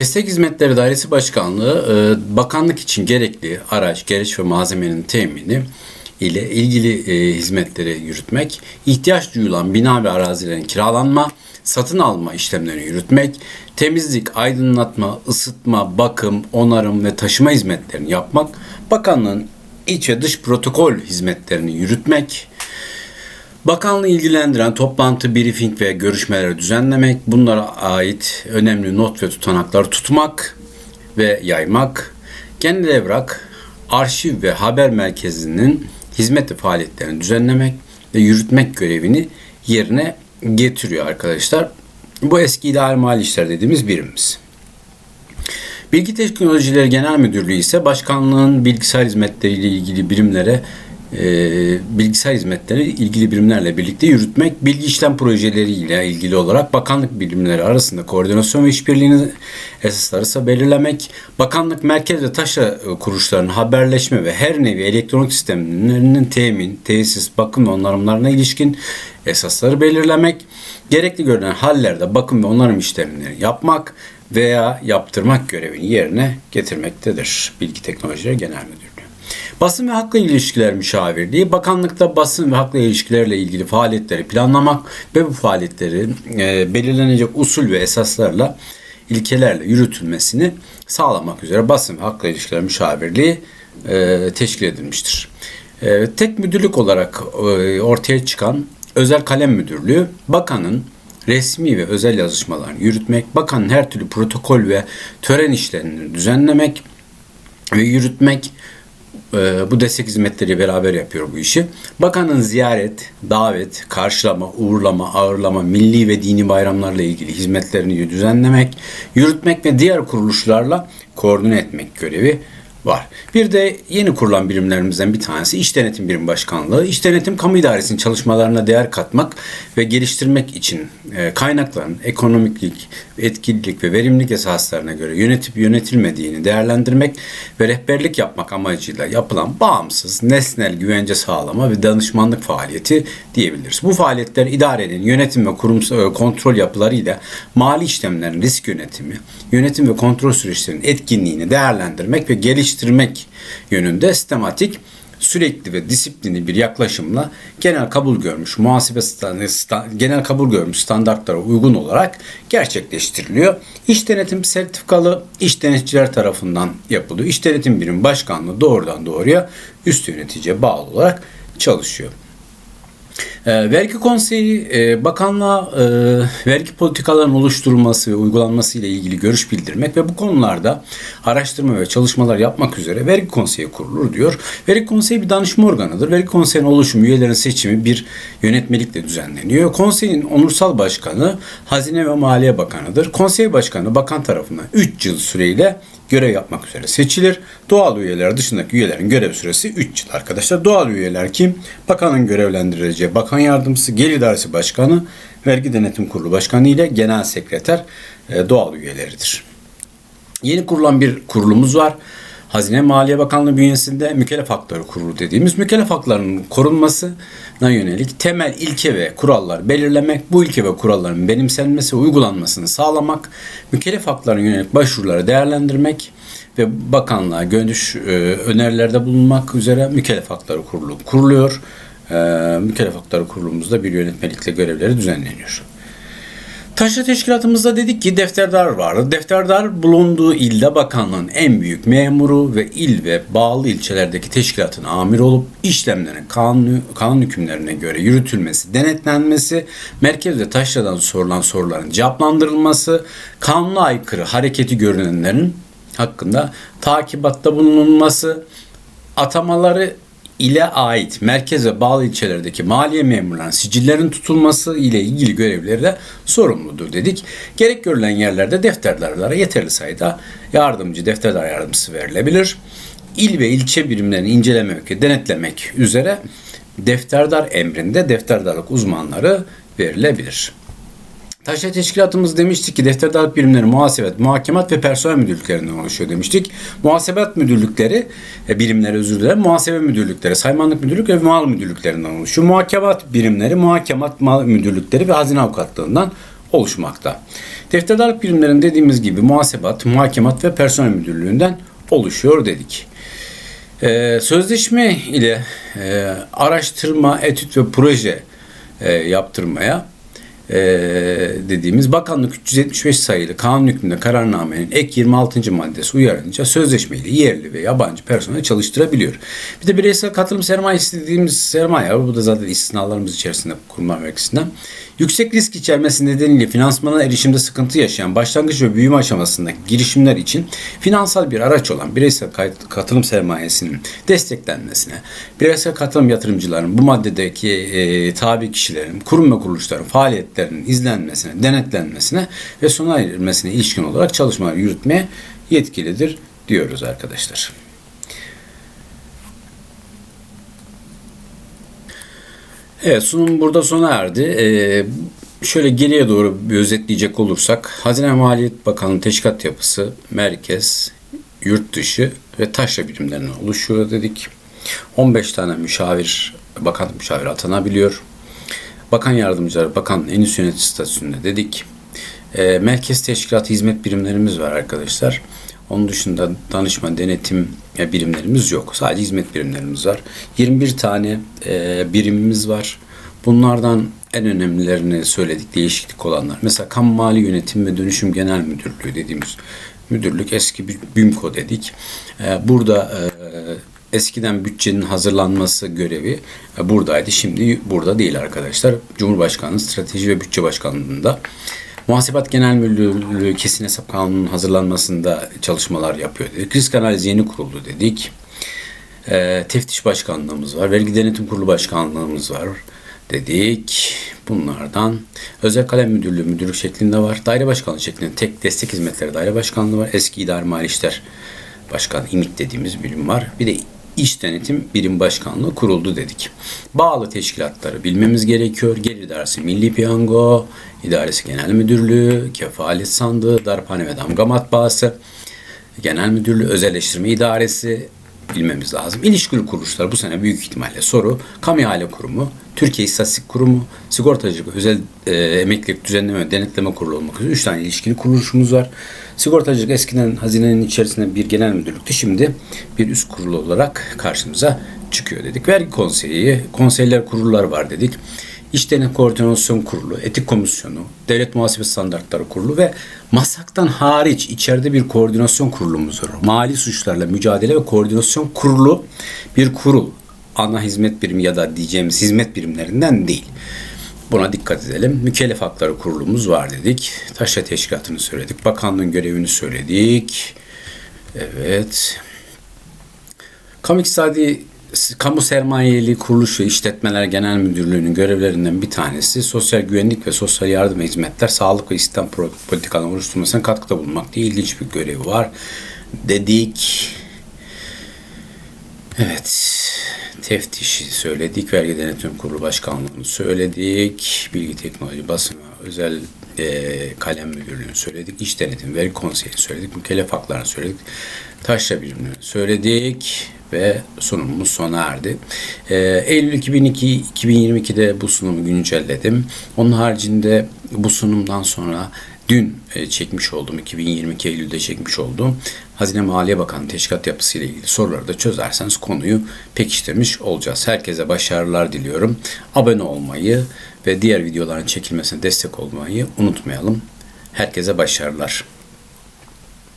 Meslek Hizmetleri Dairesi Başkanlığı e, bakanlık için gerekli araç, gereç ve malzemenin temini ile ilgili e, hizmetleri yürütmek, ihtiyaç duyulan bina ve arazilerin kiralanma, satın alma işlemlerini yürütmek, temizlik, aydınlatma, ısıtma, bakım, onarım ve taşıma hizmetlerini yapmak, bakanlığın iç ve dış protokol hizmetlerini yürütmek, Bakanlığı ilgilendiren toplantı, briefing ve görüşmeleri düzenlemek, bunlara ait önemli not ve tutanaklar tutmak ve yaymak, genel evrak, arşiv ve haber merkezinin hizmet faaliyetlerini düzenlemek ve yürütmek görevini yerine getiriyor arkadaşlar. Bu eski idare mali işler dediğimiz birimimiz. Bilgi Teknolojileri Genel Müdürlüğü ise başkanlığın bilgisayar hizmetleri ile ilgili birimlere e, bilgisayar hizmetleri ilgili birimlerle birlikte yürütmek, bilgi işlem projeleriyle ilgili olarak bakanlık birimleri arasında koordinasyon ve işbirliğini esasları ise belirlemek, bakanlık merkez ve taşra kuruluşlarının haberleşme ve her nevi elektronik sistemlerinin temin, tesis, bakım ve onarımlarına ilişkin esasları belirlemek, gerekli görülen hallerde bakım ve onarım işlemleri yapmak veya yaptırmak görevini yerine getirmektedir. Bilgi Teknolojileri Genel Müdürlüğü. Basın ve Hakla İlişkiler Müşavirliği, bakanlıkta basın ve hakla ilişkilerle ilgili faaliyetleri planlamak ve bu faaliyetlerin e, belirlenecek usul ve esaslarla, ilkelerle yürütülmesini sağlamak üzere basın ve hakla ilişkiler müşavirliği e, teşkil edilmiştir. E, tek müdürlük olarak e, ortaya çıkan özel kalem müdürlüğü, bakanın resmi ve özel yazışmalarını yürütmek, bakanın her türlü protokol ve tören işlerini düzenlemek ve yürütmek, e, bu destek hizmetleri beraber yapıyor bu işi. Bakanın ziyaret, davet, karşılama, uğurlama, ağırlama, milli ve dini bayramlarla ilgili hizmetlerini düzenlemek, yürütmek ve diğer kuruluşlarla koordine etmek görevi var. Bir de yeni kurulan birimlerimizden bir tanesi İş Denetim Birim Başkanlığı. İş Denetim Kamu İdaresi'nin çalışmalarına değer katmak ve geliştirmek için e, kaynakların ekonomiklik, etkililik ve verimlilik esaslarına göre yönetip yönetilmediğini değerlendirmek ve rehberlik yapmak amacıyla yapılan bağımsız, nesnel güvence sağlama ve danışmanlık faaliyeti diyebiliriz. Bu faaliyetler idarenin yönetim ve kurum e, kontrol yapılarıyla mali işlemlerin risk yönetimi, yönetim ve kontrol süreçlerinin etkinliğini değerlendirmek ve geliştirmek yönünde sistematik sürekli ve disiplinli bir yaklaşımla genel kabul görmüş muhasebe genel kabul görmüş standartlara uygun olarak gerçekleştiriliyor. İş denetim sertifikalı iş denetçiler tarafından yapılıyor. İş denetim birim başkanlığı doğrudan doğruya üst yöneticiye bağlı olarak çalışıyor. E, vergi konseyi e, bakanlığa e, vergi politikalarının oluşturulması ve uygulanması ile ilgili görüş bildirmek ve bu konularda araştırma ve çalışmalar yapmak üzere vergi konseyi kurulur diyor. Vergi konseyi bir danışma organıdır. Vergi konseyinin oluşumu, üyelerin seçimi bir yönetmelikle düzenleniyor. Konseyin onursal başkanı Hazine ve Maliye Bakanı'dır. Konsey başkanı bakan tarafından 3 yıl süreyle görev yapmak üzere seçilir. Doğal üyeler dışındaki üyelerin görev süresi 3 yıl arkadaşlar. Doğal üyeler kim? Bakanın görevlendirileceği bakan yardımcısı, gelir idaresi başkanı, vergi denetim kurulu başkanı ile genel sekreter e, doğal üyeleridir. Yeni kurulan bir kurulumuz var. Hazine Maliye Bakanlığı bünyesinde mükellef hakları kurulu dediğimiz mükellef haklarının korunmasına yönelik temel ilke ve kurallar belirlemek, bu ilke ve kuralların benimsenmesi ve uygulanmasını sağlamak, mükellef haklarına yönelik başvuruları değerlendirmek ve bakanlığa görüş e, önerilerde bulunmak üzere mükellef hakları kurulu kuruluyor. E, mükellef hakları kurulumuzda bir yönetmelikle görevleri düzenleniyor. Taşra teşkilatımızda dedik ki defterdar vardı. Defterdar bulunduğu ilde bakanlığın en büyük memuru ve il ve bağlı ilçelerdeki teşkilatın amir olup işlemlerin kanun, kanun hükümlerine göre yürütülmesi, denetlenmesi, merkezde taşradan sorulan soruların cevaplandırılması, kanuna aykırı hareketi görünenlerin hakkında takibatta bulunulması, atamaları ile ait merkeze bağlı ilçelerdeki maliye memurlarının sicillerin tutulması ile ilgili görevleri de sorumludur dedik. Gerek görülen yerlerde defterdarlara yeterli sayıda yardımcı defterdar yardımcısı verilebilir. İl ve ilçe birimlerini incelemek ve denetlemek üzere defterdar emrinde defterdarlık uzmanları verilebilir. Taşra teşkilatımız demiştik ki defterdarlık birimleri muhasebet, muhakemat ve personel müdürlüklerinden oluşuyor demiştik. Muhasebet müdürlükleri, e, birimleri özür dilerim, muhasebe müdürlükleri, saymanlık müdürlük ve mal müdürlüklerinden oluşuyor. Muhakemat birimleri, muhakemat mal müdürlükleri ve hazine avukatlığından oluşmakta. Defterdarlık birimlerinin dediğimiz gibi muhasebat, muhakemat ve personel müdürlüğünden oluşuyor dedik. Ee, sözleşme ile e, araştırma, etüt ve proje e, yaptırmaya e, dediğimiz bakanlık 375 sayılı kanun hükmünde kararnamenin ek 26. maddesi uyarınca sözleşmeyle yerli ve yabancı personel çalıştırabiliyor. Bir de bireysel katılım sermayesi dediğimiz sermaye. Bu da zaten istisnalarımız içerisinde kurumlar vergisinden. Yüksek risk içermesi nedeniyle finansmana erişimde sıkıntı yaşayan başlangıç ve büyüme aşamasındaki girişimler için finansal bir araç olan bireysel katılım sermayesinin desteklenmesine, bireysel katılım yatırımcıların bu maddedeki e, tabi kişilerin, kurum ve kuruluşların faaliyetlerinin izlenmesine, denetlenmesine ve sona erilmesine ilişkin olarak çalışmalar yürütmeye yetkilidir diyoruz arkadaşlar. Evet sunum burada sona erdi. Ee, şöyle geriye doğru bir özetleyecek olursak Hazine Maliyet Bakanlığı teşkilat yapısı merkez, yurt dışı ve taşra birimlerinden oluşuyor dedik. 15 tane müşavir, bakan müşavir atanabiliyor. Bakan yardımcıları bakan en üst yönetici statüsünde dedik. Ee, merkez teşkilat hizmet birimlerimiz var arkadaşlar. Onun dışında danışma, denetim birimlerimiz yok. Sadece hizmet birimlerimiz var. 21 tane e, birimimiz var. Bunlardan en önemlilerini söyledik değişiklik olanlar. Mesela Kamu Mali Yönetim ve Dönüşüm Genel Müdürlüğü dediğimiz müdürlük eski bir BÜMKO dedik. E, burada e, eskiden bütçenin hazırlanması görevi buradaydı. Şimdi burada değil arkadaşlar. Cumhurbaşkanlığı Strateji ve Bütçe Başkanlığı'nda Muhasebat Genel Müdürlüğü kesin hesap kanununun hazırlanmasında çalışmalar yapıyor dedik. Risk analizi yeni kuruldu dedik. E, teftiş başkanlığımız var. Vergi denetim kurulu başkanlığımız var dedik. Bunlardan özel kalem müdürlüğü müdürlük şeklinde var. Daire başkanlığı şeklinde tek destek hizmetleri daire başkanlığı var. Eski idare mali işler başkanı İMİT dediğimiz birim var. Bir de İş Denetim Birim Başkanlığı kuruldu dedik. Bağlı teşkilatları bilmemiz gerekiyor. Gelir İdaresi Milli Piyango, İdaresi Genel Müdürlüğü, Kefalet Sandığı, Darphane ve Damga Matbaası, Genel Müdürlüğü, Özelleştirme İdaresi bilmemiz lazım. İlişkili kuruluşlar bu sene büyük ihtimalle soru. Kamu İhale Kurumu, Türkiye İstatistik Kurumu, Sigortacılık Özel e, Emeklilik Düzenleme Denetleme Kurulu olmak üzere 3 tane ilişkili kuruluşumuz var. Sigortacılık eskiden hazinenin içerisinde bir genel müdürlüktü. Şimdi bir üst kurulu olarak karşımıza çıkıyor dedik. Vergi konseyi, konseyler kurullar var dedik. İş Denetim Koordinasyon Kurulu, Etik Komisyonu, Devlet Muhasebe Standartları Kurulu ve MASAK'tan hariç içeride bir koordinasyon kurulumuz var. Mali suçlarla mücadele ve koordinasyon kurulu bir kurul. Ana hizmet birimi ya da diyeceğimiz hizmet birimlerinden değil. Buna dikkat edelim. Mükellef Hakları Kurulumuz var dedik. Taşra Teşkilatı'nı söyledik. Bakanlığın görevini söyledik. Evet. Kamu İktisadi Kamu Sermayeli Kuruluş ve İşletmeler Genel Müdürlüğü'nün görevlerinden bir tanesi sosyal güvenlik ve sosyal yardım hizmetler, sağlık ve istihdam politikalarını oluşturmasına katkıda bulunmak diye ilginç bir görevi var dedik. Evet. Teftişi söyledik. Vergi Denetim Kurulu Başkanlığı'nı söyledik. Bilgi Teknoloji Basına Özel e, Kalem Müdürlüğü'nü söyledik. İş Denetim Vergi Konseyi'ni söyledik. Mükellef Haklarını söyledik. Taşra Birimini söyledik ve sunumumuz sona erdi. E, Eylül 2002, 2022'de bu sunumu güncelledim. Onun haricinde bu sunumdan sonra dün e, çekmiş olduğum 2022 Eylül'de çekmiş olduğum Hazine Maliye Bakanı teşkilat yapısı ile ilgili soruları da çözerseniz konuyu pekiştirmiş olacağız. Herkese başarılar diliyorum. Abone olmayı ve diğer videoların çekilmesine destek olmayı unutmayalım. Herkese başarılar.